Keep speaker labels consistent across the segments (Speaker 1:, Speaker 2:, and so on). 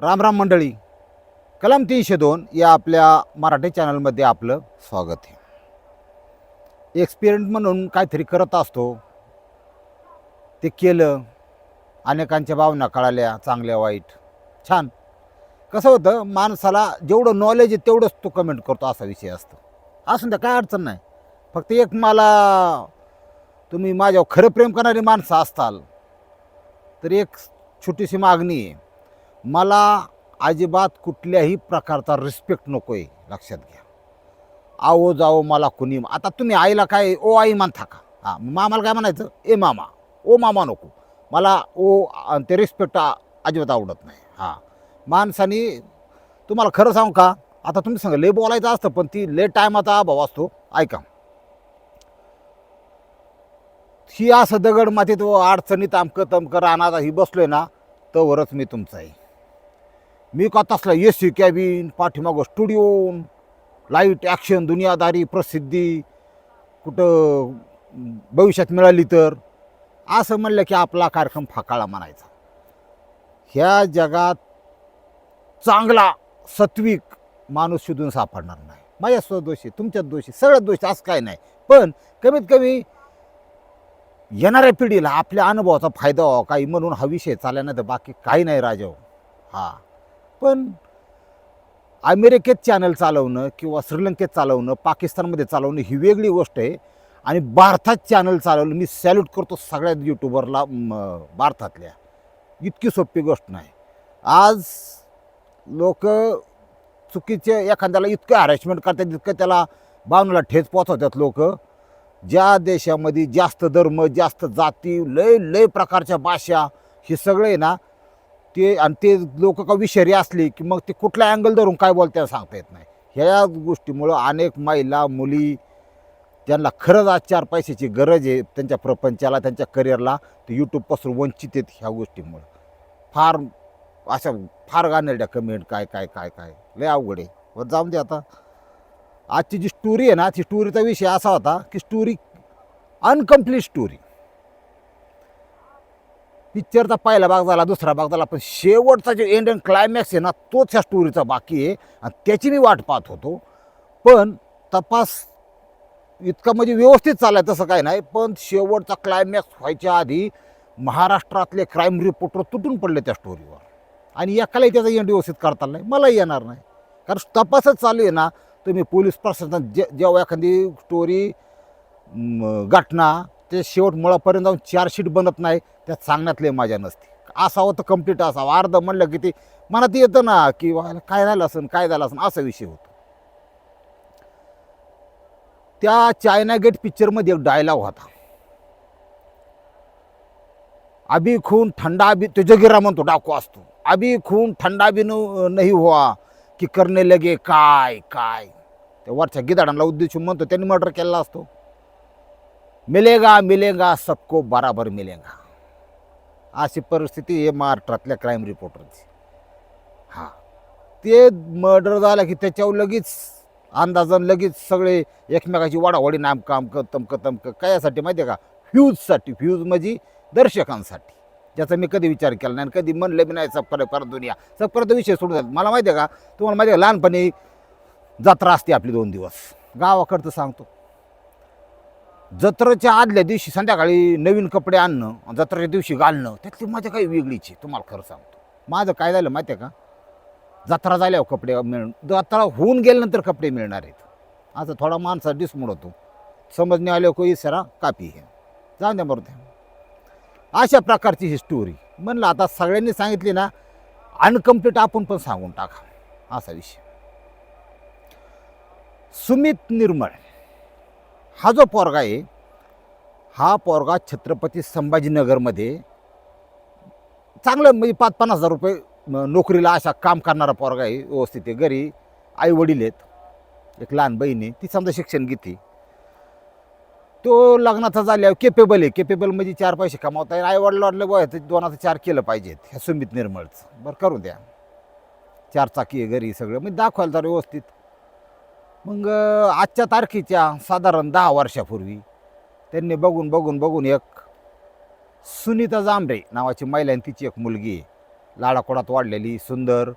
Speaker 1: राम राम मंडळी. कलम तीनशे दोन या आपल्या मराठी चॅनलमध्ये आपलं स्वागत आहे. एक्सपिरियंट म्हणून काहीतरी करत असतो. ते केलं. अनेकांच्या भावना कळाल्या चांगल्या वाईट. छान. कसं होतं माणसाला जेवढं नॉलेज आहे तेवढंच तो कमेंट करतो असा विषय असतो. असून त्या काय अडचण नाही. फक्त एक मला तुम्ही माझ्यावर खरं प्रेम करणारी माणसं असताल तर एक छोटीशी मागणी आहे. मला अजिबात कुठल्याही प्रकारचा रिस्पेक्ट नको आहे लक्षात घ्या. आओ जाओ मला कुणी आता तुम्ही आईला काय ओ आई म्हणता का? हां मामाला काय म्हणायचं? ए मामा ओ मामा नको. मला ओ आणि ते रिस्पेक्ट अजिबात आवडत नाही. हां. माणसाने तुम्हाला खरं सांगू का? आता तुम्ही सांगा लय बोलायचं असतं पण ती ले टायमाचा अभाव असतो. ऐका. ही असं दगड मातीत व अडचणीत अमकं तमकं राहणार ही बसलोय ना तवरच मी तुमचा आहे. मी का तसला ए सी कॅबिन पाठीमागं स्टुडिओ लाइट ॲक्शन दुनियादारी प्रसिद्धी कुठं भविष्यात मिळाली तर. असं म्हणलं की आपला कार्यक्रम फाकाळा म्हणायचा. ह्या जगात चांगला सत्विक माणूस शोधून सापडणार नाही. माझ्या स्वदोषी तुमच्यात दोषी सगळ्यात दोषी असं काय नाही. पण कमीत कमी येणाऱ्या पिढीला आपल्या अनुभवाचा फायदा व्हावा काही म्हणून हा विषय चालला नाही तर बाकी काही नाही राजाव हा. पण अमेरिकेत चॅनल चालवणं किंवा श्रीलंकेत चालवणं पाकिस्तानमध्ये चालवणं ही वेगळी गोष्ट आहे. आणि भारतात चॅनल चालवलं मी सॅल्यूट करतो सगळ्यात यूट्यूबरला भारतातल्या. इतकी सोपी गोष्ट नाही. आज लोक चुकीचे एखाद्याला इतकं हॅरेसमेंट करतात इतकं त्याला बावनला ठेच पोचवतात लोक. ज्या देशामध्ये जास्त धर्म जास्त जाती लय लय प्रकारच्या भाषा हे सगळे ना ते आणि ते लोक का विषारी असले की मग ते कुठल्या अँगल धरून काय बोलते सांगता येत नाही. ह्या गोष्टीमुळं अनेक महिला मुली ज्यांना खरंच आज चार पैशाची गरज आहे त्यांच्या प्रपंचाला त्यांच्या करिअरला ते यूट्यूबपासून वंचित आहेत ह्या गोष्टीमुळं. फार अशा फार गाणेरड्या कमेंट काय काय काय काय. लय अवघड आहे. बरं जाऊन दे आता. आजची जी स्टोरी आहे ना ती स्टोरीचा विषय असा होता की स्टोरी अनकम्प्लीट स्टोरी पिक्चरचा पहिला भाग झाला दुसरा भाग झाला पण शेवटचा जो एंड अँड क्लायमॅक्स आहे ना तोच ह्या स्टोरीचा बाकी आहे. आणि त्याची मी वाट पाहत होतो. पण तपास इतका म्हणजे व्यवस्थित चाललाय तसं काय नाही पण शेवटचा क्लायमॅक्स व्हायच्या आधी महाराष्ट्रातले क्राईम रिपोर्टर तुटून पडले त्या स्टोरीवर आणि एकालाही त्याचा एंड व्यवस्थित करता नाही. मलाही येणार नाही. कारण तपासच चालू आहे ना तुम्ही पोलीस प्रशासन जे जेव्हा एखादी स्टोरी घटना ते शेवट मुळापर्यंत जाऊन चार्जशीट बनत नाही त्यात सांगण्यात माझ्या मजा नसते. असावं तर कंप्लीट असावं. अर्ध म्हणलं की ते मनात येतं ना की काय झालं असेल काय झालं असेल असा विषय होतो. त्या चायना गेट पिक्चरमध्ये एक डायलॉग होता. अभी खून ठंडा भी तो म्हणतो डाकू असतो. अभी खून ठंडा भी नाही हुआ की करणे लगे काय काय. त्या वरच्या गिदाडांना उद्देशून म्हणतो त्यांनी मर्डर केलेला असतो. मिलेगा मिलेगा सबको बराबर मिलेगा। अशी परिस्थिती हे महाराष्ट्रातल्या क्राईम रिपोर्टरची हां ते मर्डर झालं की त्याच्यावर लगेच अंदाजन लगेच सगळे एकमेकाची वाडावाडी नामकं आमकं तमकं तमकं कशासाठी माहिती आहे का? फ्यूजसाठी फ्यूज म्हणजे दर्शकांसाठी. ज्याचा मी कधी विचार केला नाही आणि कधी म्हणलं बी नाही सब पर दुनिया सब विषय सोडून जात मला माहिती आहे का? तुम्हाला माहिती आहे का? लहानपणी जत्रा असते आपली दोन दिवस. गावाकडचं सांगतो. जत्रेच्या आदल्या दिवशी संध्याकाळी नवीन कपडे आणणं जत्रेच्या दिवशी घालणं त्यातली मजा काही वेगळीची आहे तुम्हाला खरं सांगतो. माझं काय झालं माहिती आहे का? जत्रा झाल्यावर कपडे मिळ जत्रा होऊन गेल्यानंतर कपडे मिळणार आहेत. असं थोडा माणसा डिसमोड होतो. समजणे आले को सरा कापी हे. जाऊन द्या बरं अशा प्रकारची ही स्टोरी म्हणलं आता सगळ्यांनी सांगितली ना अनकम्प्लीट आपण पण सांगून टाका. असा विषय. सुमित निर्मळ. हा जो पोरगा आहे हा पोरगा छत्रपती संभाजीनगरमध्ये चांगलं म्हणजे पाच पन्नास हजार रुपये नोकरीला अशा काम करणारा पोरगा आहे व्यवस्थित आहे घरी आई वडील आहेत एक लहान बहीण आहे ती समजा शिक्षण घेते. तो लग्नाचा झाल्यावर केपेबल आहे केपेबल म्हणजे चार पैसे कमावता येईल आई वडील वाटलं बघ दोनाचं चार केलं पाहिजेत ह्या सुमित निर्मळचं बरं करू द्या. चार चाकी आहे घरी सगळं म्हणजे दाखवायला तर व्यवस्थित. मग आजच्या तारखेच्या साधारण दहा वर्षापूर्वी त्यांनी बघून बघून बघून एक सुनीता जांभरे नावाची महिला आणि तिची एक मुलगी आहे. लाडाकोडात वाढलेली सुंदर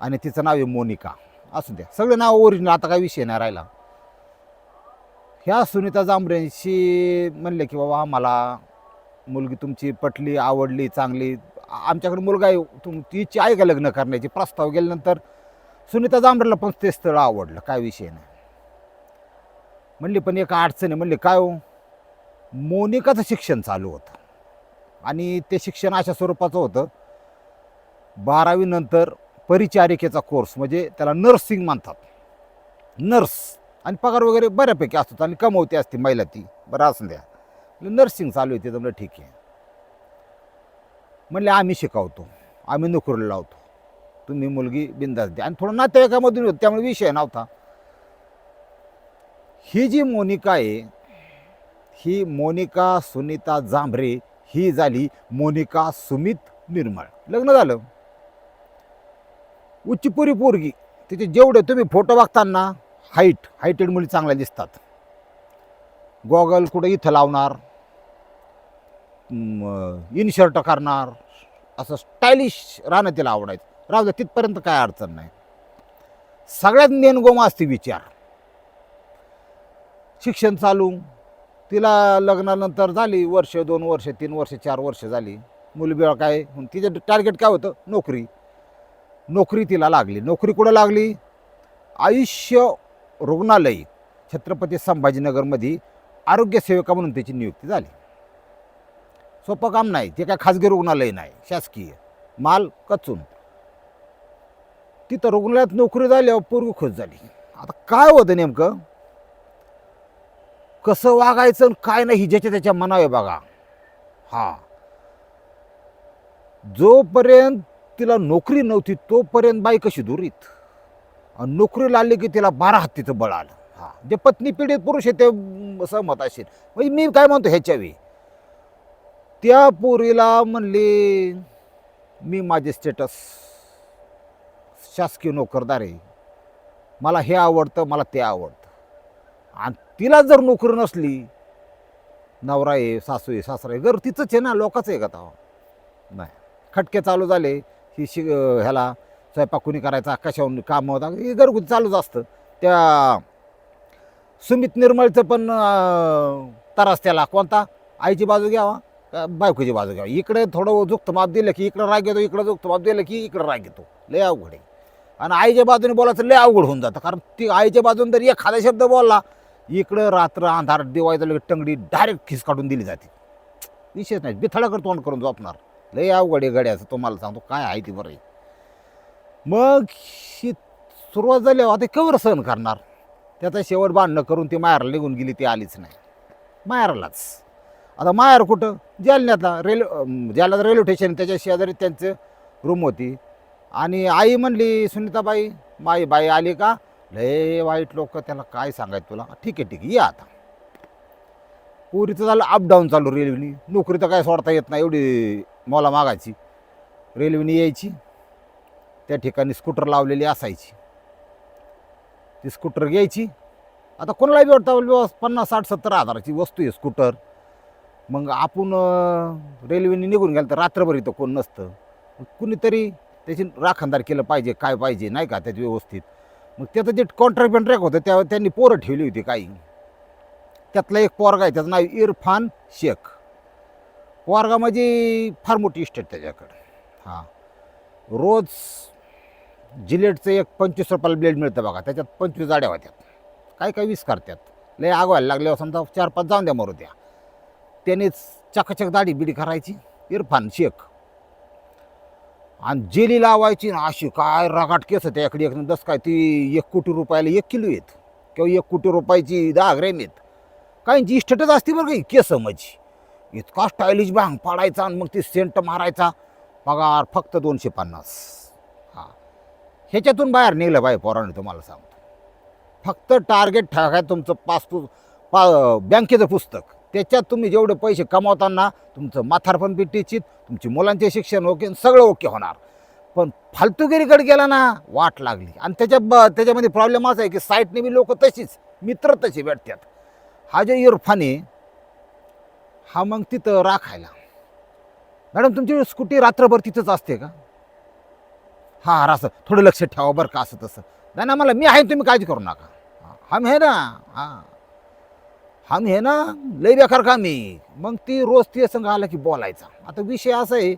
Speaker 1: आणि तिचं नाव आहे मोनिका. असू द्या. सगळे नाव ओरिजिनल आता काही विषय नाही राहिला. ह्या सुनीता जांभरेंशी म्हणले की बाबा आम्हाला मुलगी तुमची पटली आवडली चांगली. आमच्याकडे मुलगा आहे. तुम तिची आहे का लग्न करण्याची प्रस्ताव गेल्यानंतर सुनीता जांभरेला पण ते स्थळ आवडलं काय विषय नाही. म्हणली पण एक अडचण आहे म्हणले काय हो? मोनिकाचं शिक्षण चालू होतं. आणि ते शिक्षण अशा स्वरूपाचं होतं बारावीनंतर परिचारिकेचा कोर्स म्हणजे त्याला नर्सिंग म्हणतात. नर्स आणि पगार वगैरे बऱ्यापैकी असतो आणि कमवती असते महिला ती बरं असं द्या. नर्सिंग चालू आहे तिथं म्हणलं ठीक आहे. म्हणले आम्ही शिकवतो आम्ही नोकरीला लावतो. तुम्ही मुलगी बिंदास द्या. आणि थोडं नातेवाईकामधून होतं त्यामुळे विषय नव्हता. ही जी मोनिका आहे ही मोनिका सुनीता जांभरे ही झाली मोनिका सुमित निर्मळ. लग्न झालं. उच्चपुरी पोरगी तिचे जेवढे तुम्ही फोटो बघताना हाईट हाईटेड मुली चांगल्या दिसतात. गॉगल कुठं इथं लावणार इनशर्ट करणार असं स्टायलिश राहणं तिला आवडायचं. राहू द्या तिथपर्यंत काय अडचण नाही. सगळ्यात नेणगोम असते विचार. शिक्षण चालू तिला लग्नानंतर झाली वर्ष दोन वर्ष तीन वर्ष चार वर्ष झाली. मुलबिळ काय तिचं टार्गेट काय होतं? नोकरी. नोकरी तिला लागली. नोकरी कुठं लागली? आयुष्य रुग्णालय छत्रपती संभाजीनगरमध्ये आरोग्यसेविका म्हणून त्याची नियुक्ती झाली. सोपं काम नाही. ते काय खाजगी रुग्णालय नाही शासकीय. माल कचून. तिथं रुग्णालयात नोकरी झाल्यावर पूर्वी खुश झाली. आता काय होतं नेमकं? कसं वागायचं आणि काय नाही ही ज्याच्या त्याच्या मनावे आहे बघा. हा. जोपर्यंत तिला नोकरी नव्हती तोपर्यंत बाई कशी दुरीत. आणि नोकरी लागली की तिला बारा हत्तीचं बळ आलं. हा. जे पत्नी पीडित पुरुष आहे ते सहमत असेल. म्हणजे मी काय म्हणतो ह्याच्यावी त्या पोरीला म्हणले मी माझे स्टेटस शासकीय नोकरदार आहे. मला हे आवडतं मला ते आवडतं. आणि तिला जर नोकरी नसली नवरा आहे सासू आहे सासरा आहे घर तिचंच आहे ना लोकांचं आहे का तेव्हा नाही. खटके चालू झाले ही शि ह्याला स्वयंपाक कुणी करायचा कशाहून काम होता हे घरगुती चालूच असतं. त्या सुमित निर्मळचं पण तरास त्रास त्याला कोणता? आईची बाजू घ्यावा का बायकोची बाजू घ्यावा? इकडे थोडं जुक्त माप दिलं की इकडं राग येतो इकडं जुक्त माप दिलं की इकडं राग येतो. लय अवघड आहे. आणि आईच्या बाजूने बोलायचं लय अवघड होऊन जातं. कारण ती आईच्या बाजूने जर एखादा शब्द बोलला इकडं रात्र अंधार दिवाळीचं लगेच टंगडी डायरेक्ट खिस काढून दिली जाते. विशेष नाही बिथळाकडे तोंड करून झोपणार. लय अवघड आहे गड्याचं तुम्हाला सांगतो काय आहे ती बरं आहे. मग ही सुरुवात झाली आता कवर सहन करणार. त्याचा शेवट बांधणं करून ती माहेरला निघून गेली ती आलीच नाही. माहेरलाच. आता माहेर कुठं? जालन्यातला रेल्वे जालन्यात रेल्वे स्टेशन त्याच्या शेजारी त्यांचं रूम होती. आणि आई म्हणली सुनीताबाई माई बाई आली का? लय वाईट लोक त्याला काय सांगायचं तुला? ठीक आहे ठीक आहे या आता. पुरीचं झालं अपडाऊन चालू रेल्वेनी. नोकरी तर काय सोडता येत नाही एवढी मला मागायची. रेल्वेनी यायची. त्या ठिकाणी स्कूटर लावलेली असायची. ती स्कूटर घ्यायची. आता कोणालाही बी वाटतं पन्नास साठ सत्तर हजाराची वस्तू आहे स्कूटर. मग आपण रेल्वेने निघून गेलं तर रात्रभर इथं कोण नसतं. कुणीतरी त्याची राखणदार केलं पाहिजे काय पाहिजे नाही का त्याची व्यवस्थित? मग त्याचं जे कॉन्ट्रॅक्ट कॉन्ट्रॅक्ट होतं त्या त्यांनी पोरं ठेवली होती काही. त्यातला एक पोरगा आहे त्याचं नाव इरफान शेख. पोरगा म्हणजे फार मोठी इस्टेट त्याच्याकडं. हां. रोज जिलेटचं एक पंचवीस रुपयाला ब्लेड मिळतं बघा त्याच्यात पंचवीस जाड्या होत्यात काय काय वीस करतात. लय आगवायला लागल्यावर समजा चार पाच जाऊन द्या मरू द्या. त्यानेच चकाचक दाढी बिडी करायची इरफान शेख. आणि जेली लावायची ना अशी काय रगाट केस त्याकडे एक दस काय ती एक कोटी रुपयाला एक किलो येत किंवा एक कोटी रुपयाची दहा ग्रॅम येत काहींची इस्टेटच असते बरं काही केस माझी. इतका स्टायलिश भांग पाडायचा आणि मग ती सेंट मारायचा. पगार फक्त दोनशे पन्नास. हां. ह्याच्यातून बाहेर निघलं बाई पोराने तुम्हाला सांगतो. फक्त टार्गेट ठेवाय तुमचं पासपु पा बँकेचं पुस्तक. त्याच्यात तुम्ही जेवढे पैसे कमावताना तुमचं माथारपण बी टिचित तुमची मुलांचे शिक्षण ओके आणि सगळं ओके होणार. पण फालतुगिरीकडे गेला ना वाट लागली. आणि त्याच्या ब त्याच्यामध्ये प्रॉब्लेम असा आहे की साईटने बी लोक तशीच मित्र तसे भेटतात. हा जो इरफान आहे हा मग तिथं राखायला मॅडम तुमची स्कूटी रात्रभर तिथंच असते का? हां हां असं थोडं लक्ष ठेवा बरं का असं तसं. नाही ना मला मी आहे तुम्ही काळजी करू नका. हा मी आहे ना हां. आम्ही हे ना लय बेकार का मग ती रोज ती संघ आला की बोलायचा. आता विषय असा आहे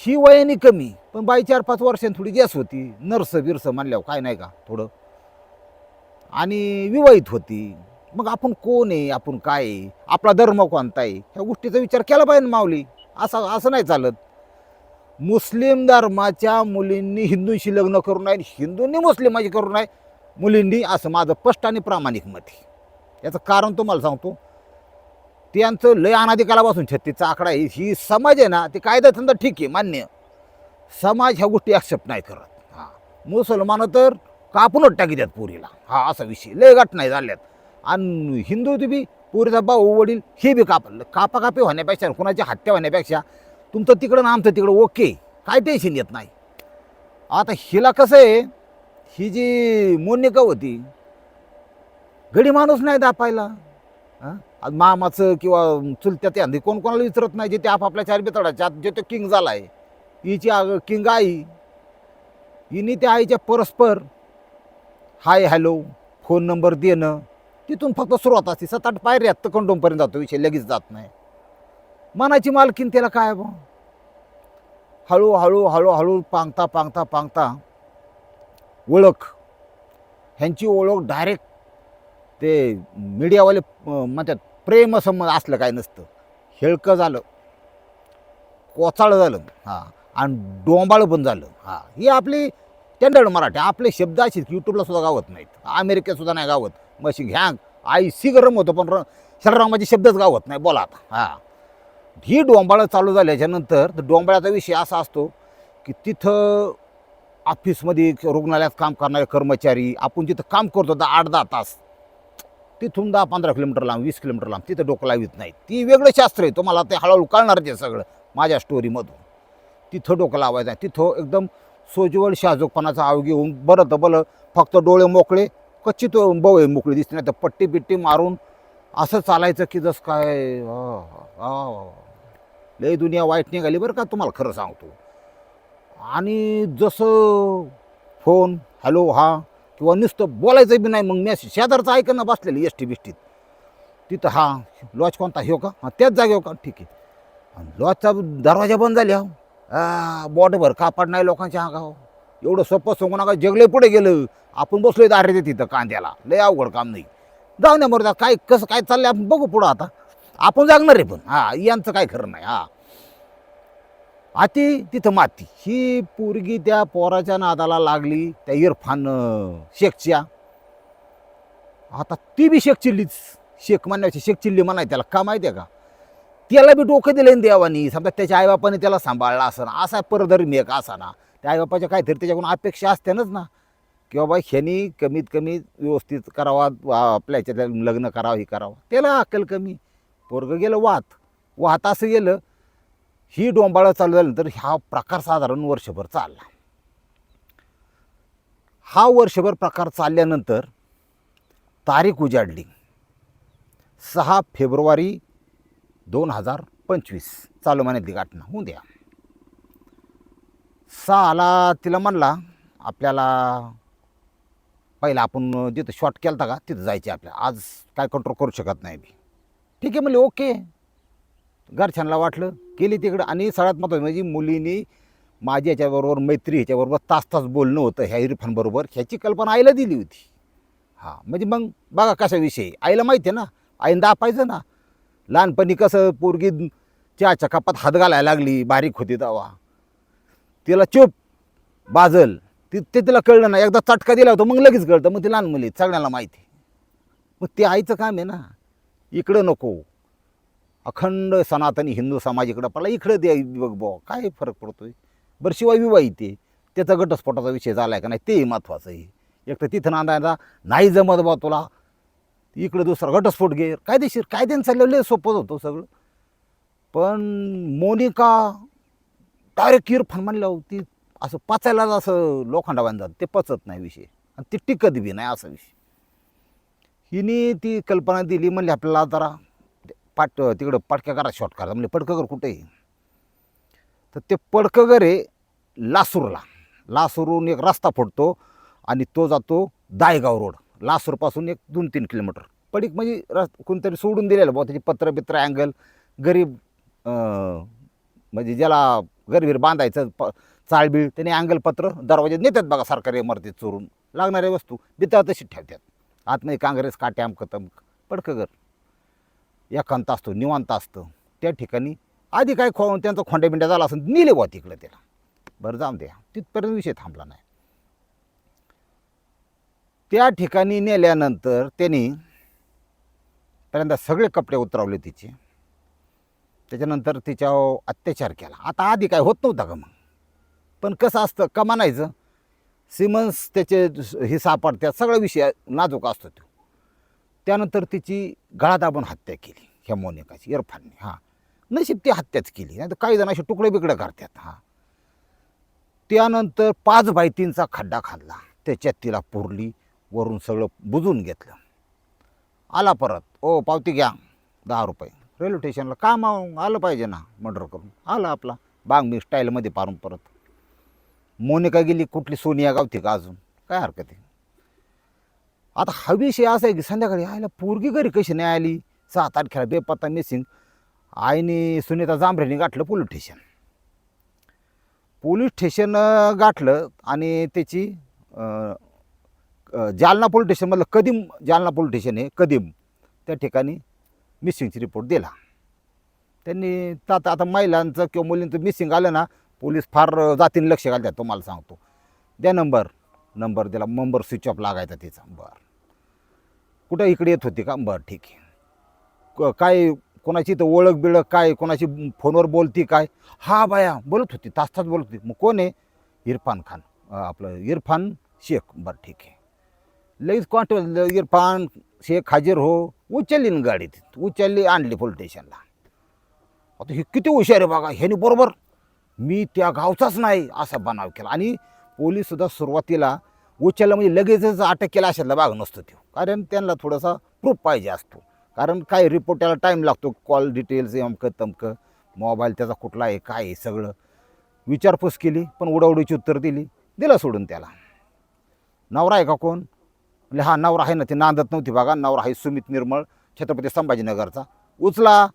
Speaker 1: ही वयाने कमी पण बाई चार पाच वर्षांनी थोडी गॅस होती. नर्स बिरस म्हणल्यावर काय नाही का थोडं. आणि विवाहित होती. मग आपण कोण आहे आपण काय आहे आपला धर्म कोणता आहे ह्या गोष्टीचा विचार केला पाहिजे ना माऊली. असं असं नाही चालत. मुस्लिम धर्माच्या मुलींनी हिंदूंशी लग्न करू नये हिंदूंनी मुस्लिमाशी करू नये. मुलींनी असं माझं स्पष्ट आणि प्रामाणिक मत आहे. याचं कारण तुम्हाला सांगतो. त्यांचं लय अनाधिकालापासून छत्तीसचा आकडा आहे ही समाज आहे ना ते कायदा समजा ठीक आहे मान्य समाज ह्या गोष्टी ॲक्सेप्ट नाही करत. हां. मुसलमान तर कापूनच टाकी द्यात पुरीला. हा असा विषय. लय गाठ नाही झाल्यात. आणि हिंदू बी पुरीचा भाऊ वडील हे बी काप कापाकापी होण्यापेक्षा कुणाची हत्या होण्यापेक्षा तुमचं तिकडं ना आमचं तिकडं ओके. काय टेन्शन येत नाही. आता हिला कसं आहे ही जी मोनिका होती घडी माणूस नाही दापायला. हां? आज मामाचं किंवा चुलत्या त्या कोण कोणाला विचारत नाही जे ते आपापल्या चार बितडाच्या जे तो किंग झाला आहे हिची आग किंग आई. हिने त्या आईच्या परस्पर हाय हॅलो फोन नंबर देणं. तिथून फक्त सुरुवात असते. सात आठ पायऱ्यात तर कंडोमपर्यंत जातो विषय लगेच जात नाही. मनाची मालकीन त्याला काय बा? हळू हळू पांगता पांगता पांगता ओळख. ह्यांची ओळख डायरेक्ट ते मीडियावाले म्हणतात प्रेमसंबंध असलं काय नसतं. हेळकं झालं. कोचाळं झालं. हां. आणि डोंबाळं पण झालं. हां. ही आपली स्टँडर्ड मराठी. आपले शब्द असे यूट्यूबला सुद्धा गावत नाहीत. अमेरिकेतसुद्धा नाही गावत. मशी घ्यांग आई सी गरम होतं पण र शरीरामध्ये शब्दच गावत नाही. बोला आता. हां. ही डोंबाळं चालू झाल्याच्यानंतर तर डोंबाळ्याचा विषय असा असतो की तिथं ऑफिसमध्ये रुग्णालयात काम करणारे कर्मचारी आपण जिथं काम करतो तर आठ दहा तास तिथून दहा पंधरा किलोमीटर लांब वीस किलोमीटर लांब तिथं डोकं लावित नाही ती वेगळं शास्त्र आहे. तुम्हाला ते हळूहळू कळणार आहे सगळं माझ्या स्टोरीमधून तिथं डोकं लावायचं आहे तिथं एकदम सोजवळ शाजूकपणाचा आव घेऊन बरं तर बरं फक्त डोळे मोकळे कच्ची तो बवळे मोकळी दिसते. नाही तर पट्टी बिट्टी मारून असं चालायचं की जसं काय लय दुनिया वाईट निघाली बरं का तुम्हाला खरं सांगतो. आणि जसं फोन हॅलो हां किंवा नुसतं बोलायचं बी नाही मग मी शेजारचं ऐकणं बसलेलं एस टी बिष्टीत तिथं हा लॉज कोणता? हो का? हां त्याच जागे हो का? ठीक आहे. आणि लॉजचा दरवाजा बंद झाले हो. आ, बॉटभर कापड नाही लोकांच्या हा हो एवढं सोपं सोपं नका जगले पुढे गेलं. आपण बसलोय दारे तिथं कांद्याला. लय अवघड काम नाही. जाऊ नये मरदा काय कसं काय चाललंय? आपण बघू पुढं आता. आपण जागणार आहे पण. हां यांचं काय खरं नाही हां. अति तिथं माती. ही पोरगी त्या पोराच्या नादाला लागली त्या इरफान शेखच्या. आता ती बी शेख चिल्लीच शेख म्हणण्याची शेख चिल्ली म्हणाय त्याला का माहिती आहे का? त्याला बी डोकं दिलं देवानी. समजा त्याच्या आईबापाने त्याला सांभाळला असं असा परधर्मी एक असा ना. त्या आईबापाच्या काहीतरी त्याच्याकडून अपेक्षा असत्यानच ना. की बाबा ह्यानी कमीत कमी व्यवस्थित करावा आपल्या ह्याच्यात लग्न करावं हे करावं. त्याला अक्कल कमी. पोरगं गेलं वाहत वाहत असं गेलं ही डोंबाळं चालू झाल्यानंतर हा प्रकार साधारण वर्षभर चालला. हा वर्षभर प्रकार चालल्यानंतर तारीख उजाडली. सहा फेब्रुवारी दोन हजार पंचवीस. चालू महिन्यातली घटना. होऊ द्या. सहाला तिला म्हणला आपल्याला पहिला आपण जिथं शॉर्ट केला होता का तिथं जायचे आपल्या. आज काय कंट्रोल करू शकत नाही मी. ठीक आहे म्हणले ओके घरच्यांना वाटलं केली तिकडं आणि सगळ्यात महत्त्वाचं म्हणजे मुलीने माझी याच्याबरोबर मैत्री ह्याच्याबरोबर तास तास बोलणं होतं ह्या इरफानबरोबर ह्याची कल्पना आईला दिली होती. हां म्हणजे मग बघा कशा विषयी आईला माहिती आहे ना आईनं दापायचं ना. लहानपणी कसं पोरगी चहाच्या कपात हात घालायला लागली बारीक होती दावा तिला चूप बाजल. ती ते तिला कळलं ना एकदा चटका दिला होता मग लगेच कळतं. मग ती लहान मुली सगळ्यांना माहिती मग ते आईचं काम आहे ना. इकडं नको. अखंड सनातनी हिंदू समाज इकडं पडला इकडं द्या बघ बुवा काय फरक पडतो आहे बरं शिवाय विवाहित त्याचा घटस्फोटाचा विषय झाला आहे का नाही तेही महत्त्वाचं आहे. एक तर तिथं नांदायला नाही जमत बा तुला. इकडं दुसरा घटस्फोट घे. कायदेशीर कायद्यानं चाललेलं लय होतं सगळं. पण मोनिका डायरेक्ट इरफान म्हणल्या ती असं पचायला असं लोखंडा बांधतात. ते पचत नाही विषय. आणि ते टिकत बी नाही असा विषय. हिने ती कल्पना दिली म्हणली आपल्याला जरा पाट तिकडं पटक्या करा शॉर्ट करा म्हणजे पटकं कर कुठे तर ते पडकं घर आहे लासूरला. लासूरहून एक रस्ता फोडतो आणि तो जातो दायगाव रोड. लासूरपासून एक दोन तीन किलोमीटर. पडीक म्हणजे रस कोणतरी सोडून दिलेलं बाबा त्याची पत्र बित्र अँगल गरीब म्हणजे ज्याला गरीबीर बांधायचं प चाळबीळ त्याने अँगल पत्र दरवाजे नेतात बघा सरकारी इमारतीत चोरून. लागणाऱ्या वस्तू बिता तशीच ठेवतात. आतमध्ये काँग्रेस काट्याम कतम तमकं पडकं घर. एकांत असतो निवांत असतं. त्या ठिकाणी आधी काय खो त्यांचा खोंड्या बिंड्या झाला असं नेले बा तिकडं त्याला. बरं जाऊन द्या तिथपर्यंत विषय थांबला नाही. त्या ठिकाणी नेल्यानंतर त्यांनी पहिल्यांदा सगळे कपडे उतरवले तिचे. त्याच्यानंतर तिच्यावर अत्याचार केला. आता आधी काय होत नव्हता का मग? पण कसं असतं का म्हणायचं? सिमन्स त्याचे हे सापडत्या सगळा विषय नाजूक असतो तो. त्यानंतर तिची गळा दाबून हत्या केली ह्या मोनिकाची इरफानने. हां. नशीब ती हत्याच केली. नाही तर काही जण असे तुकडे बिकडे करतात. हां. त्यानंतर पाच बायतींचा खड्डा खाल्ला. त्याच्यात तिला पुरली वरून सगळं बुजून घेतलं. आला परत. ओ पावती घ्या. दहा रुपये. रेल्वे स्टेशनला काम आलं पाहिजे ना मर्डर करून. आला आपला. बाग मी स्टाईलमध्ये पारून परत. मोनिका गेली कुठली सोनिया गावती का अजून? काय हरकत आहे? आता हा विषय असा आहे की संध्याकाळी आईला पोरगी घरी कशी नाही आली? सात तारखेला बेपत्ता मिसिंग आईने सुनीता जांभरेने गाठलं पोलीस स्टेशन पोलीस स्टेशन गाठलं आणि त्याची जालना पोलीस स्टेशनमधलं कदीम जालना पोलीस स्टेशन आहे कदीम त्या ठिकाणी मिसिंगची रिपोर्ट दिला. त्यांनी तात आता आता महिलांचं किंवा मुलींचं मिसिंग आलं ना पोलीस फार जातीने लक्ष घालतात तुम्हाला सांगतो. द्या नंबर नंबर दिला नंबर स्विच ऑफ लागायचा तिचा. बरं. कुठं इकडे येत होती का? बरं ठीक आहे. क- काय कोणाची तर ओळख बिळख काय कोणाची फोनवर बोलती काय? हा बाया बोलत होती तास तास बोलत होती. मग कोण आहे? इरफान खान. आपलं इरफान शेख. बरं ठीक आहे. लगेच कॉन्ट इरफान शेख हाजीर हो. उचलली ना गाडीत. उचलली आणली पोलीस स्टेशनला आता हे किती हुशार आहे बघा. ह्याने बरोबर मी त्या गावचाच नाही असा बनाव केला. आणि पोलीससुद्धा सुरुवातीला उचलला म्हणजे लगेचच अटक केला अशातला भाग नसतो तो. कारण त्यांना थोडासा प्रूफ पाहिजे असतो. कारण काय रिपोर्ट त्याला टाईम लागतो कॉल डिटेल्स अमकं तमकं. मोबाईल त्याचा कुठला आहे काय आहे सगळं. विचारपूस केली पण उडावडीची उत्तर दिली. दिलं सोडून त्याला. नवरा आहे का कोण? म्हणजे हा नवरा आहे ना ते नांदत नव्हती बघा. नवरा आहे सुमित निर्मळ छत्रपती संभाजीनगरचा. उचला.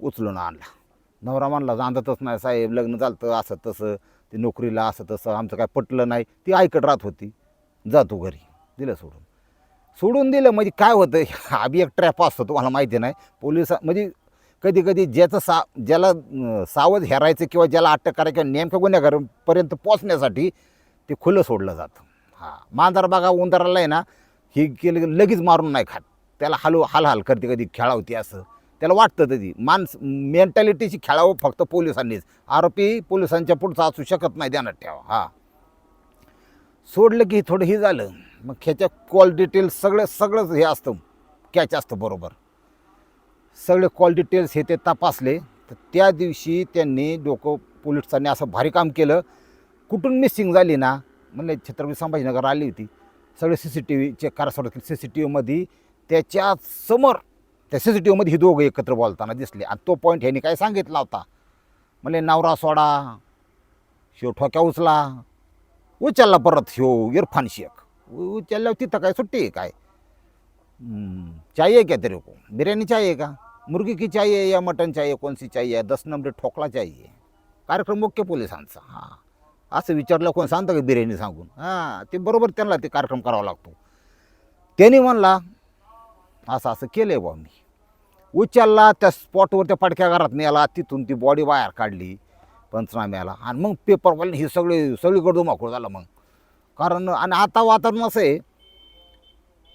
Speaker 1: उचलून आणला. नवरा म्हणला नांदतच नाही साहेब लग्न झालं असं तसं. ते नोकरीला असं तसं. आमचं काय पटलं नाही. ती ऐकत राहत होती. जातो घरी दिलं सोडून. सोडून दिलं म्हणजे काय होतं हा बी एक ट्रॅप असतो तुम्हाला माहिती नाही. पोलीस म्हणजे कधी कधी ज्याचं सा ज्याला सावध हेरायचं किंवा ज्याला अटक करायचं किंवा नेमक्या गुन्हेगारांपर्यंत पोचण्यासाठी ते खुलं सोडलं जातं. हां मांजर बघा उंदराला आहे ना ही केलं लगेच मारून नाही खात. त्याला हलू हालहाल करते कधी खेळावती असं. त्याला वाटतं तरी माणस मेंटॅलिटीची खेळावं फक्त पोलिसांनीच. आरोपी पोलिसांच्या पुढचा असू शकत नाही ध्यानात ठेवा. हां. सोडलं की थोडं हे झालं. मग ह्याच्या कॉल डिटेल्स सगळं सगळंच हे असतं. कॅच असतं बरोबर. सगळे कॉल डिटेल्स हे ते तपासले. तर त्या दिवशी त्यांनी डोकं पोलिसांनी असं भारी काम केलं. कुठून मिसिंग झाली ना म्हणले छत्रपती संभाजीनगर आली होती. सगळे C C T V check करा सोडत सी सी टी व्हीमध्ये त्याच्यासमोर त्या सी सी टी व्हीमध्ये ही दोघं एकत्र बोलताना दिसले. आणि तो पॉईंट ह्याने काय सांगितला होता? म्हणजे नवरा सोडा. शिव ठोक्या उचला. उचलला परत ह्यो इरफान शेख. उचलल्यावर तिथं काय सुट्टी आहे काय? हम्म, चाहिए क्या तेरे? को बिरयानी चाहिए का? मुर्गी की चाहिए या मटन चाहिए कोणसी सी चाहिए दस नंबर ठोकला चाहिए कार्यक्रम मुख्य पोलिसांचा. हां. असं विचारलं कोण सांगतं का बिर्याणी सांगून? हां ते बरोबर त्यांना ते कार्यक्रम करावा लागतो. त्यांनी म्हणला असं असं केलं आहे बा मी. उचलला त्या स्पॉटवर त्या पडक्या घरात नेला तिथून ती बॉडी बाहेर काढली. पंचनाम्याला. आणि मग पेपरवाले हे सगळे सगळीकडं धुमाकूळ झालं मग. कारण आणि आता वातावरण असं आहे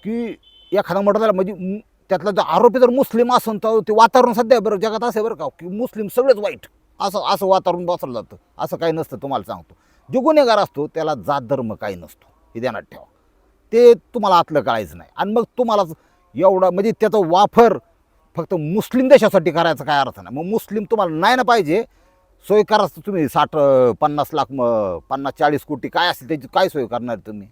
Speaker 1: की एखादा मर्डर झाला म्हणजे त्यातला जो आरोपी जर मुस्लिम असेल तर ते वातावरण सध्या बरं जगात असं बरं का की मुस्लिम सगळेच वाईट. असं असं वातावरण बसलं जातं. असं काही नसतं तुम्हाला सांगतो. जो गुन्हेगार असतो त्याला जात धर्म काही नसतो. हे ध्यानात ठेवा. ते तुम्हाला आतलं कळायचं नाही. आणि मग तुम्हाला एवढा म्हणजे त्याचा वापर फक्त मुस्लिम देशासाठी करायचा काय अर्थ नाही. मग मुस्लिम तुम्हाला नाही ना पाहिजे सोय करा तुम्ही साठ पन्नास लाख मग पन्नास चाळीस कोटी काय असेल त्याची काय सोय करणार तुम्ही?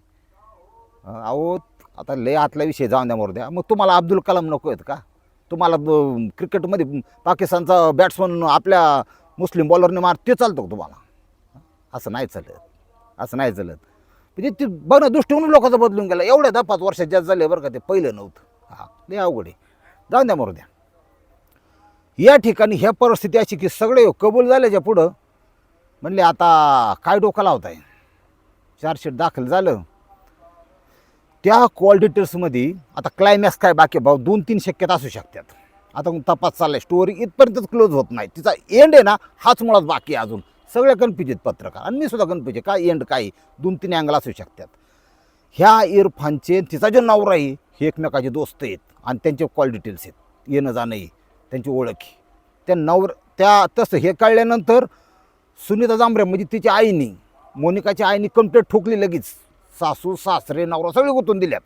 Speaker 1: अहो आता लय आतला विषय जाऊन द्या मोर द्या. मग तुम्हाला अब्दुल कलाम नको आहेत का? तुम्हाला ब- क्रिकेटमध्ये पाकिस्तानचा बॅट्समन आपल्या मुस्लिम बॉलरने मार ते चालतो का तुम्हाला? असं नाही चालत. असं नाही चालत. म्हणजे ते बघ ना दृष्टिकोन लोकांचा बदलून गेला. एवढ्या दहा पाच वर्षात जास्त झाले बरं का ते पहिलं नव्हतं. हां लय अवघड आहे. जाऊन द्या मरू द्या. या ठिकाणी ह्या परिस्थिती अशी की सगळे कबूल झाल्याच्या पुढं म्हणले आता काय डोकं लावताय? चार्जशीट दाखल झालं. त्या कॉल डिटेल्समध्ये आता क्लायमॅक्स काय बाकी भाऊ? दोन तीन शक्यता असू शकतात. आता तपास चाललाय. स्टोरी इथपर्यंतच क्लोज होत नाही. तिचा एंड आहे ना हाच मुळात बाकी आहे अजून. सगळे कन्फ्युज आहेत पत्रकार. आणि मी सुद्धा कन्फ्युज आहे. काय एंड काय? दोन तीन अँगल असू शकतात. ह्या इरफानचे तिचा जो नवरा आहे हे एकमेकाचे दोस्त आहेत. आणि त्यांचे कॉल डिटेल्स आहेत. येणं जाणं आहे. त्यांची ओळख त्या नवर त्या तसं हे कळल्यानंतर सुनीता जांभरे म्हणजे तिच्या आईनी मोनिकाच्या आईनी कंप्लेंट ठोकली लगेच. सासू सासरे नवरा सगळे गुंतून दिल्यात.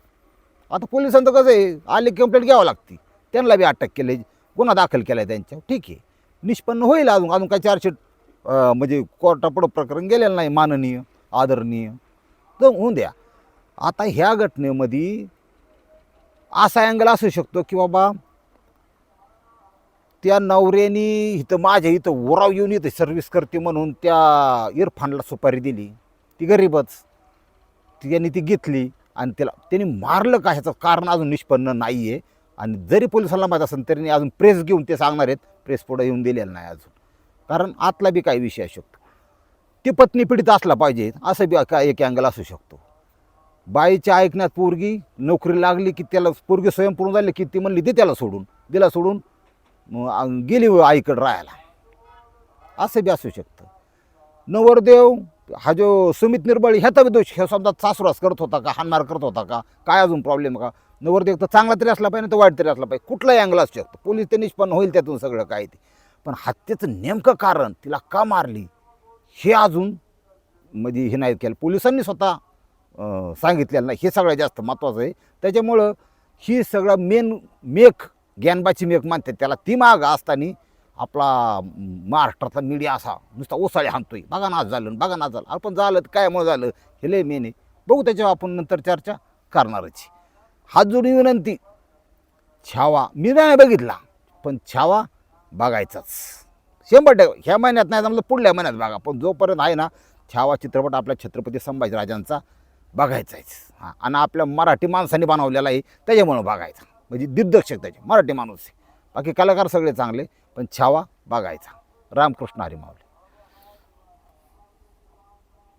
Speaker 1: आता पोलिसांचं कसं आहे? आले कंप्लेंट घ्यावं लागते. त्यांना बी अटक केली. गुन्हा दाखल केला आहे त्यांच्यावर. ठीक आहे. निष्पन्न होईल अजून. अजून काही चार्जशीट म्हणजे कोर्टापुढं प्रकरण गेलेलं नाही. माननीय आदरणीय. तर होऊन द्या. आता ह्या घटनेमध्ये असा अँगल असू शकतो की बाबा त्या नवऱ्यानी इथं माझ्या इथं उराव येऊन इथं सर्व्हिस करते म्हणून त्या इरफानला सुपारी दिली. ती गरीबच. त्यांनी ती घेतली आणि त्याला त्यांनी मारलं का ह्याचं कारण अजून निष्पन्न नाही आहे आणि जरी पोलिसांना माहीत असेल तरी अजून प्रेस घेऊन ते सांगणार आहेत प्रेस पुढे येऊन दिलेलं नाही अजून. कारण आतला बी काही विषय असू शकतो. ती पत्नी पीडित असला पाहिजे असं बी काय एक अँगल असू शकतो. बाईच्या ऐकण्यात पोरगी नोकरी लागली की त्याला पोरगी स्वयंपूर्ण झाली की ती म्हणली दे त्याला सोडून दिला सोडून मग गेली आईकडं राहायला. असं बी असू शकतं. नवरदेव हा जो सुमित निर्बळ ह्याचा बी दोष ह्या समजा सासुरास करत होता का हानमार करत होता का? काय अजून प्रॉब्लेम का? नवरदेव तर चांगला तरी असला पाहिजे तर वाईट तरी असला पाहिजे. कुठलाही अँगल असू शकतो. पोलीस ते निष्पन्न होईल त्यातून सगळं काय ते. पण हत्येचं नेमकं कारण तिला का मारली? हे अजून म्हणजे हे नाही केलं. पोलिसांनी स्वतः सांगितलेलं नाही. हे सगळ्यात जास्त महत्त्वाचं आहे. त्याच्यामुळं ही सगळं मेन मेख ज्ञानबाची मेक मानतात त्याला ती माग असताना आपला महाराष्ट्रातला मीडिया असा नुसता ओसाळे हाणतोय. बघा ना आज झालं बघा ना झालं. आपण झालं तर मग झालं? हे लय मेन आहे. बघू त्याच्यावर आपण नंतर चर्चा करणारच हात जोडून विनंती. छावा. मी नाही बघितला पण छावा बघायचाच. शंभर टक्के. ह्या महिन्यात नाही जमलं पुढल्या महिन्यात बघा. पण जोपर्यंत आहे ना छावा चित्रपट आपल्या छत्रपती संभाजीराजांचा बघायचाच. हां. आणि आपल्या मराठी माणसाने बनवलेला आहे त्याच्यामुळं बघायचा. म्हणजे दिग्दर्शक त्याचे. मराठी माणूस आहे. बाकी कलाकार सगळे चांगले पण छावा बघायचा. रामकृष्ण हरिमावले.